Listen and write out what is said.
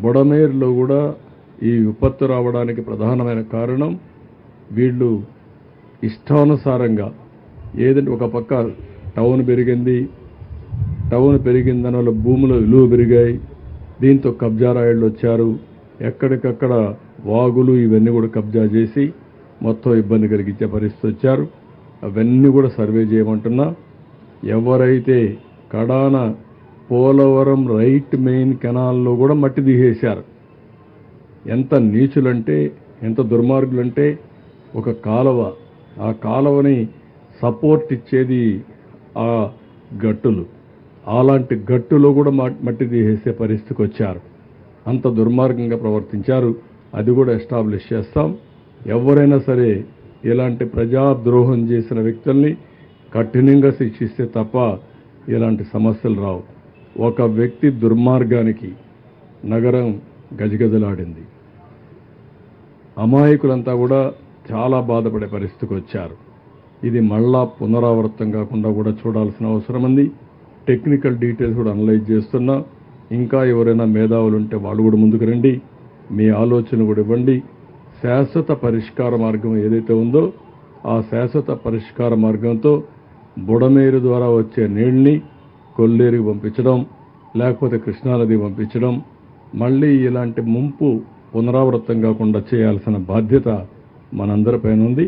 బొడమేరులో కూడా ఈ విపత్తు రావడానికి ప్రధానమైన కారణం వీళ్ళు ఇష్టానుసారంగా ఏదంటే ఒక పక్క టౌన్ పెరిగింది టౌన్ పెరిగిన దానివల్ల భూముల విలువ పెరిగాయి దీంతో కబ్జా రాయుళ్ళు వచ్చారు. ఎక్కడికక్కడ వాగులు ఇవన్నీ కూడా కబ్జా చేసి మొత్తం ఇబ్బంది కలిగించే పరిస్థితి వచ్చారు. అవన్నీ కూడా సర్వే చేయమంటున్నా. ఎవరైతే కడాన పోలవరం రైట్ మెయిన్ కెనాల్లో కూడా మట్టి తీసేశారు. ఎంత నీచులంటే ఎంత దుర్మార్గులంటే ఒక కాలువ. ఆ కాలువని సపోర్ట్ ఇచ్చేది ఆ గట్టులు. అలాంటి గట్టులో కూడా మట్టి తీసేసే పరిస్థితికి వచ్చారు. అంత దుర్మార్గంగా ప్రవర్తించారు. అది కూడా ఎస్టాబ్లిష్ చేస్తాం. ఎవరైనా సరే ఇలాంటి ప్రజాద్రోహం చేసిన వ్యక్తుల్ని కఠినంగా శిక్షిస్తే తప్ప ఇలాంటి సమస్యలు రావు. ఒక వ్యక్తి దుర్మార్గానికి నగరం గజగజలాడింది. అమాయకులంతా కూడా చాలా బాధపడే పరిస్థితికి వచ్చారు. ఇది మళ్ళా పునరావృతం కాకుండా కూడా చూడాల్సిన అవసరం ఉంది. టెక్నికల్ డీటెయిల్స్ కూడా అనలైజ్ చేస్తున్నా. ఇంకా ఎవరైనా మేధావులు ఉంటే వాళ్ళు కూడా ముందుకు రండి. మీ ఆలోచన కూడా ఇవ్వండి. శాశ్వత పరిష్కార మార్గం ఏదైతే ఉందో ఆ శాశ్వత పరిష్కార మార్గంతో బుడమేరు ద్వారా వచ్చే నీళ్ళని కొల్లేరుకి పంపించడం లేకపోతే కృష్ణానది పంపించడం మళ్ళీ ఇలాంటి ముంపు పునరావృతం కాకుండా చేయాల్సిన బాధ్యత మనందరిపైన ఉంది.